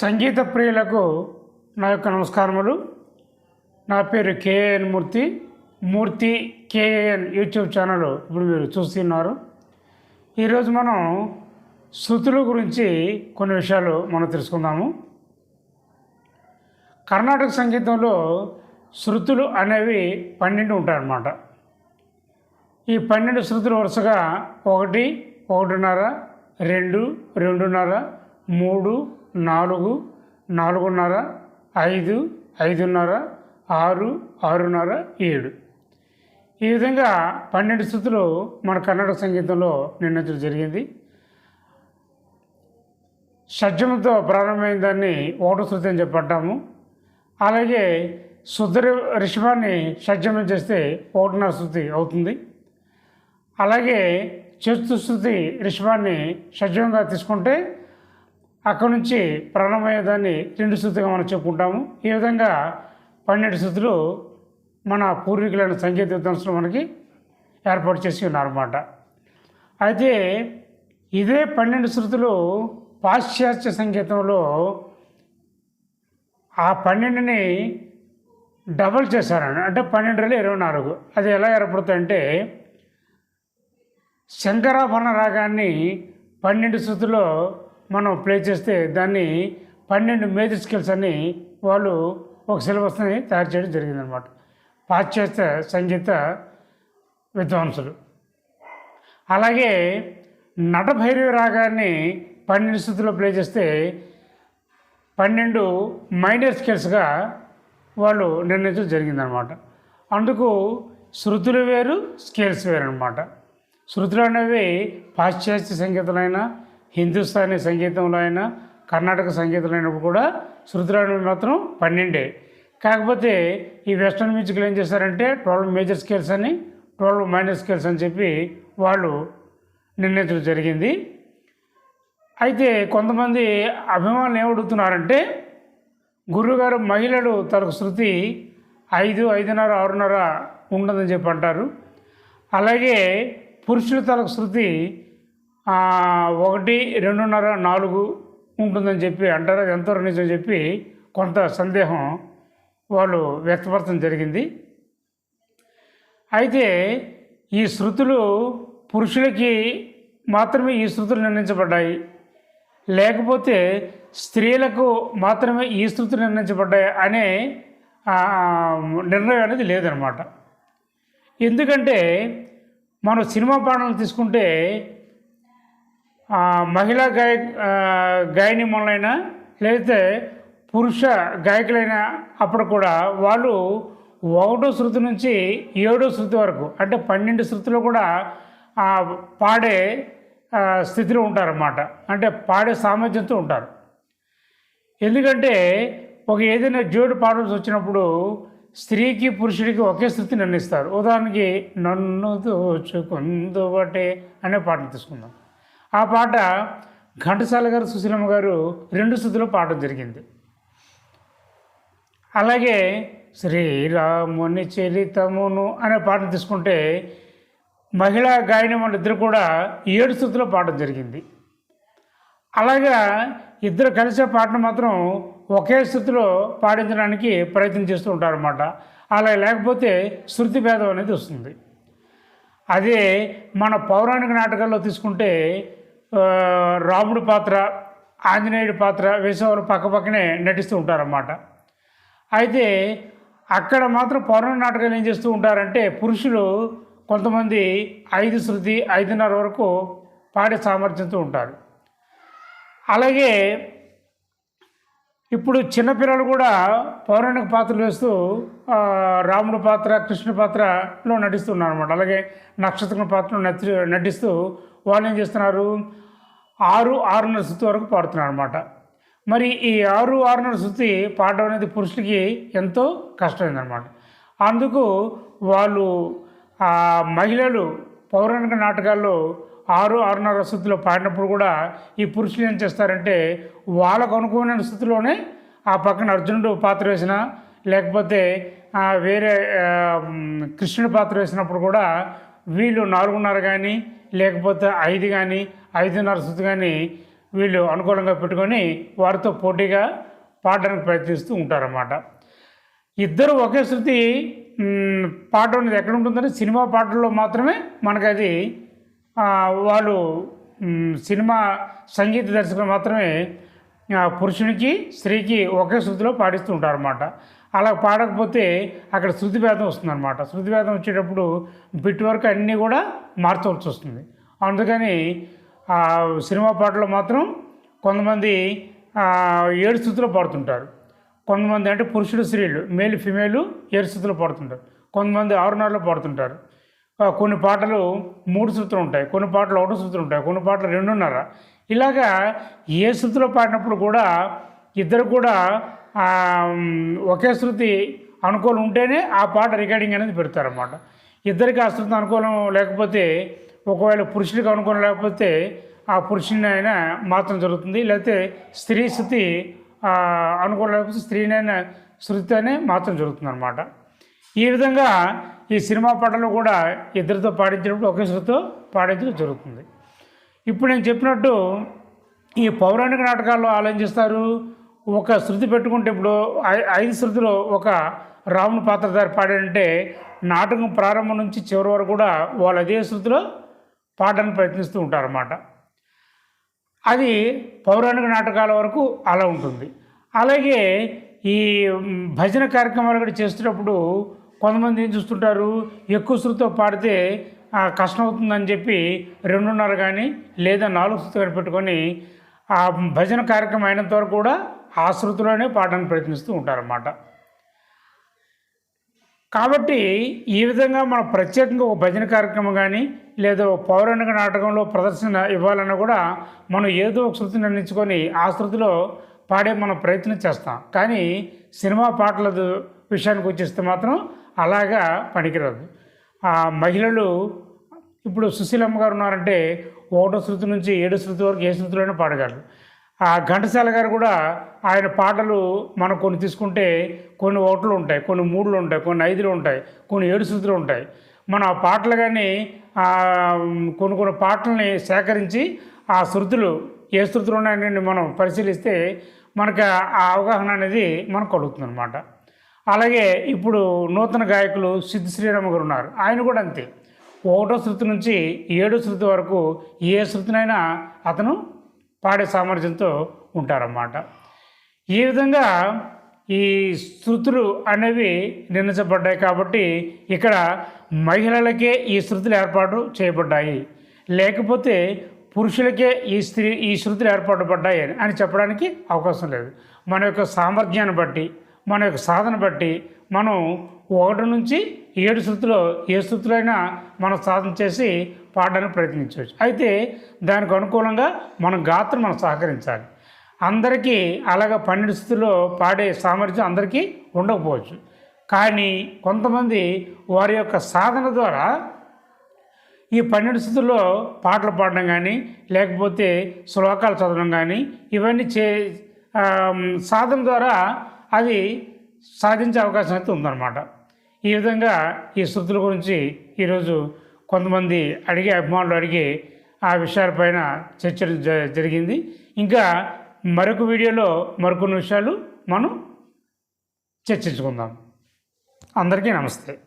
సంగీత ప్రియులకు నా యొక్క నమస్కారములు. నా పేరు KN Murthy. Murthy KN YouTube channel ఇప్పుడు మీరు చూస్తున్నారు ఈరోజు మనం శృతుల గురించి కొన్ని విషయాలు మనం తెలుసుకుందాము. కర్ణాటక సంగీతంలో శృతులు అనేవి పన్నెండు ఉంటాయన్నమాట. ఈ పన్నెండు శృతులు వరుసగా ఒకటి ఒకటిన్నర రెండు రెండున్నర మూడు నాలుగు నాలుగున్నర ఐదు ఐదున్నర ఆరు ఆరున్నర ఏడు. ఈ విధంగా పన్నెండు శృతులు మన కన్నడ సంగీతంలో నిర్ణయించడం జరిగింది. షడ్జముతో ప్రారంభమైన దాన్ని ఓటు శృతి అని చెప్పడ్డాము అలాగే శుద్ధ రిషభాన్ని షడ్జమం చేస్తే ఓటున శృతి అవుతుంది. అలాగే చతుశృతి రిషభాన్ని షడ్జంగా తీసుకుంటే అక్కడ నుంచి ప్రారంభమయ్యే దాన్ని రెండు శృతిగా మనం చెప్పుకుంటాము. ఈ విధంగా పన్నెండు శృతులు మన పూర్వీకులైన సంగీత విద్వాంసులు మనకి ఏర్పాటు చేసి ఉన్నారన్నమాట. అయితే ఇదే పన్నెండు శృతులు పాశ్చాత్య సంగీతంలో ఆ పన్నెండుని డబల్ చేశారని అంటే పన్నెండు పన్నెండులో ఇరవై నాలుగు. అది ఎలా ఏర్పడుతుందంటే శంకరాభరణ రాగాన్ని పన్నెండు శృతిలో మనం ప్లే చేస్తే దాన్ని పన్నెండు మేజర్ స్కిల్స్ అని వాళ్ళు ఒక సిలబస్ని తయారు చేయడం జరిగిందనమాట పాశ్చాత్య సంగీత విద్వాంసులు. అలాగే నటభైరవి రాగాన్ని పన్నెండు శృతిలో ప్లే చేస్తే పన్నెండు మైనర్ స్కిల్స్గా వాళ్ళు నిర్ణయించడం జరిగిందనమాట అందుకు శృతులు వేరు స్కేల్స్ వేరు అనమాట శృతులు అనేవి పాశ్చాత్య సంగీతలైనా హిందుస్థానీ సంగీతంలో అయినా కర్ణాటక సంగీతంలో అయినప్పుడు కూడా శృతులు మాత్రం పన్నెండే. కాకపోతే ఈ వెస్ట్రన్ మ్యూజిక్లు ఏం చేశారంటే ట్వెల్వ్ మేజర్ స్కేల్స్ అని ట్వెల్వ్ మైనర్ స్కేల్స్ అని చెప్పి వాళ్ళు నిర్ణయించడం జరిగింది. అయితే కొంతమంది అభిమానులు ఏమడుగుతున్నారంటే గురువుగారు మహిళలు తనకు శృతి ఐదు ఐదున్నర ఆరున్నర ఉండదని చెప్పి అంటారు. అలాగే పురుషుల తలకు శృతి ఒకటి రెండున్నర నాలుగు ఉంటుందని చెప్పి అంటారు. ఎంతో నిజం చెప్పి కొంత సందేహం వాళ్ళు వ్యక్తపరచడం జరిగింది. అయితే ఈ శృతులు పురుషులకి మాత్రమే ఈ శృతులు నిర్ణయించబడ్డాయి. లేకపోతే స్త్రీలకు మాత్రమే ఈ శృతులు నిర్ణయించబడ్డాయి అనే నిర్ణయం అనేది లేదనమాట ఎందుకంటే మనం సినిమా పాటలు తీసుకుంటే మహిళా గాయ గాయనిమలైనా గాయని మొదలైనా లేకపోతే పురుష గాయకులైన అప్పుడు కూడా వాళ్ళు ఒకటో శృతి నుంచి ఏడో శృతి వరకు అంటే పన్నెండు శృతిలో కూడా పాడే స్థితిలో ఉంటారన్నమాట. అంటే పాడే సామర్థ్యంతో ఉంటారు. ఎందుకంటే ఒక ఏదైనా జోడు పాడాల్సి వచ్చినప్పుడు స్త్రీకి పురుషుడికి ఒకే శృతి నిర్ణయిస్తారు. ఉదాహరణకి నన్ను దోచుకుందుబటే అనే పాటను తీసుకుందాం. ఆ పాట ఘంటసాల గారు సుశీలమ్మ గారు రెండు శృతిలో పాడడం జరిగింది. అలాగే శ్రీరాముని చరితమును అనే పాటను తీసుకుంటే మహిళా గాయని వాళ్ళిద్దరు కూడా ఏడు శృతిలో పాడడం జరిగింది. అలాగా ఇద్దరు కలిసే పాటను మాత్రం ఒకే శృతిలో పాడించడానికి ప్రయత్నం చేస్తూ ఉంటారన్నమాట. అలా లేకపోతే శృతి భేదం అనేది వస్తుంది. అదే మన పౌరాణిక నాటకాల్లో తీసుకుంటే రాముడి పాత్ర ఆంజనేయుడి పాత్ర వేసేవాళ్ళు పక్కపక్కనే నటిస్తూ ఉంటారన్నమాట. అయితే అక్కడ మాత్రం పౌర్ణమి నాటకాలు ఏం చేస్తూ ఉంటారంటే పురుషులు కొంతమంది ఐదు శృతి ఐదున్నర వరకు పాడే సామర్థ్యంతో ఉంటారు. అలాగే ఇప్పుడు చిన్నపిల్లలు కూడా పౌరాణిక పాత్రలు వేస్తూ రాముడు రాముడి పాత్ర కృష్ణ పాత్రలో నటిస్తున్నారు అనమాట అలాగే నక్షత్రం పాత్రలో నటి నటిస్తూ వాళ్ళు ఏం చేస్తున్నారు? ఆరు ఆరున్నర శృతి వరకు పాడుతున్నాడు అనమాట మరి ఈ ఆరు ఆరున్నర శృతి పాడడం అనేది పురుషులకి ఎంతో కష్టమైందనమాట అందుకు వాళ్ళు మహిళలు పౌరాణిక నాటకాల్లో ఆరు ఆరున్నర స్థుతిలో పాడినప్పుడు కూడా ఈ పురుషులు ఏం చేస్తారంటే వాళ్ళకు అనుకూలమైన స్థితిలోనే ఆ పక్కన అర్జునుడు పాత్ర వేసిన లేకపోతే వేరే కృష్ణుడు కృష్ణుడి పాత్ర వేసినప్పుడు కూడా వీళ్ళు నాలుగున్నర కానీ లేకపోతే ఐదు కానీ ఐదున్నర స్థితి కానీ వీళ్ళు అనుకూలంగా పెట్టుకొని వారితో పోటీగా పాడడానికి ప్రయత్నిస్తూ ఉంటారన్నమాట. ఇద్దరు ఒకే శృతి పాట అనేది ఎక్కడ ఉంటుందంటే సినిమా పాటల్లో మాత్రమే మనకు అది వాళ్ళు సినిమా సంగీత దర్శకులు మాత్రమే పురుషునికి స్త్రీకి ఒకే శృతిలో పాడిస్తూ ఉంటారన్నమాట. అలా పాడకపోతే అక్కడ శృతి భేదం వస్తుందన్నమాట. శృతి భేదం వచ్చేటప్పుడు బిట్ వరకు అన్నీ కూడా మార్చవలసి వస్తుంది అందుకని సినిమా పాటలో మాత్రం కొంతమంది ఏడు శృతిలో పాడుతుంటారు. కొంతమంది అంటే పురుషుడు స్త్రీలు మేలు ఫిమేలు ఏడు స్థుతులు పాడుతుంటారు. కొంతమంది ఆరున్నరలో పాడుతుంటారు. కొన్ని పాటలు మూడు శృతులు ఉంటాయి కొన్ని పాటలు ఒకటి శృతులు ఉంటాయి కొన్ని పాటలు రెండున్నర. ఇలాగా ఏ శృతిలో పాడినప్పుడు కూడా ఇద్దరు కూడా ఒకే శృతి అనుకూలం ఉంటేనే ఆ పాట రికార్డింగ్ అనేది పెడతారన్నమాట. ఇద్దరికి ఆ శృతి అనుకూలం లేకపోతే ఒకవేళ పురుషుడికి అనుకూలం లేకపోతే ఆ పురుషుని ఆయన మాత్రం జరుగుతుంది. లేకపోతే స్త్రీ శృతి ఆ, లేకపోతే స్త్రీనైనా శృతితోనే మాత్రం జరుగుతుంది అనమాట ఈ విధంగా ఈ సినిమా పాటలు కూడా ఇద్దరితో పాడించినప్పుడు ఒకే శృతితో పాడించడం జరుగుతుంది. ఇప్పుడు నేను చెప్పినట్టు ఈ పౌరాణిక నాటకాల్లో ఆలోచిస్తారు ఒక శృతి పెట్టుకుంటే ఇప్పుడు ఐ- ఐదు శృతిలో ఒక రాముని పాత్రధారి పాడాడంటే నాటకం ప్రారంభం నుంచి చివరి వరకు కూడా వాళ్ళు అదే శృతిలో పాటను ప్రయత్నిస్తూ ఉంటారన్నమాట. అది పౌరాణిక నాటకాల వరకు అలా ఉంటుంది. అలాగే ఈ భజన కార్యక్రమాలు కూడా చేస్తున్నప్పుడు కొంతమంది ఏం చూస్తుంటారు? ఎక్కువ శృతితో పాడితే కష్టం అవుతుందని చెప్పి రెండున్నర కానీ లేదా నాలుగు శృతి కానీ పెట్టుకొని ఆ భజన కార్యక్రమం అయినంత వరకు కూడా ఆ శృతిలోనే పాడడానికి ప్రయత్నిస్తూ ఉంటారన్నమాట. కాబట్టి ఈ విధంగా మనం ప్రత్యేకంగా ఒక భజన కార్యక్రమం కానీ లేదా ఒక పౌరాణిక నాటకంలో ప్రదర్శన ఇవ్వాలన్నా కూడా మనం ఏదో ఒక శృతిని నిర్ణయించుకొని ఆ శృతిలో పాడే మనం ప్రయత్నం చేస్తాం. కానీ సినిమా పాటల విషయానికి వచ్చేస్తే మాత్రం అలాగా పనికిరాదు. ఆ మహిళలు ఇప్పుడు సుశీలమ్మ గారు ఉన్నారంటే ఒకటో శృతి నుంచి ఏడో శృతి వరకు ఏ శృతిలోనే పాడగలరు. ఆ ఘంటసాల గారు కూడా ఆయన పాటలు మనం కొన్ని తీసుకుంటే కొన్ని ఓట్లు ఉంటాయి కొన్ని మూడులు ఉంటాయి కొన్ని ఐదులు ఉంటాయి కొన్ని ఏడు శృతులు ఉంటాయి. మనం ఆ పాటలు కానీ కొన్ని కొన్ని పాటలని సేకరించి ఆ శృతులు ఏ శృతులు ఉన్నాయని మనం పరిశీలిస్తే మనకు ఆ అవగాహన అనేది మనకు కలుగుతుంది అనమాట అలాగే ఇప్పుడు నూతన గాయకులు సిద్ధి శ్రీరామ గారు ఉన్నారు. ఆయన కూడా అంతే. ఒకటో శృతి నుంచి ఏడో శృతి వరకు ఏ శృతినైనా అతను పాడే సామర్థ్యంతో ఉంటారన్నమాట. ఈ విధంగా ఈ శృతులు అనేవి నిర్ణయించబడ్డాయి కాబట్టి ఇక్కడ మహిళలకే ఈ శృతులు ఏర్పాటు చేయబడ్డాయి. లేకపోతే పురుషులకే ఈ స్త్రీ ఈ శృతులు ఏర్పాటు పడ్డాయి అని చెప్పడానికి అవకాశం లేదు. మన యొక్క సామర్థ్యాన్ని బట్టి మన యొక్క సాధన బట్టి మనం ఒకటి నుంచి ఏడు శృతిలో ఏ శృతులైనా మనం సాధన చేసి పాడడానికి ప్రయత్నించవచ్చు. అయితే దానికి అనుకూలంగా మన గాత్రం మనం సహకరించాలి. అందరికీ అలాగ పన్నెండు స్థితిలో పాడే సామర్థ్యం అందరికీ ఉండకపోవచ్చు. కానీ కొంతమంది వారి యొక్క సాధన ద్వారా ఈ పన్నెండు స్థితుల్లో పాటలు పాడడం కానీ లేకపోతే శ్లోకాలు చదవడం కానీ ఇవన్నీ చే సాధన ద్వారా అది సాధించే అవకాశం అయితే ఉందన్నమాట. ఈ విధంగా ఈ శృతుల గురించి ఈరోజు కొంతమంది అడిగే అభిమానులు అడిగి ఆ విషయాలపైన చర్చలు జ- జరిగింది. ఇంకా మరొక వీడియోలో మరికొన్ని విషయాలు మనం చర్చించుకుందాం. అందరికీ నమస్తే.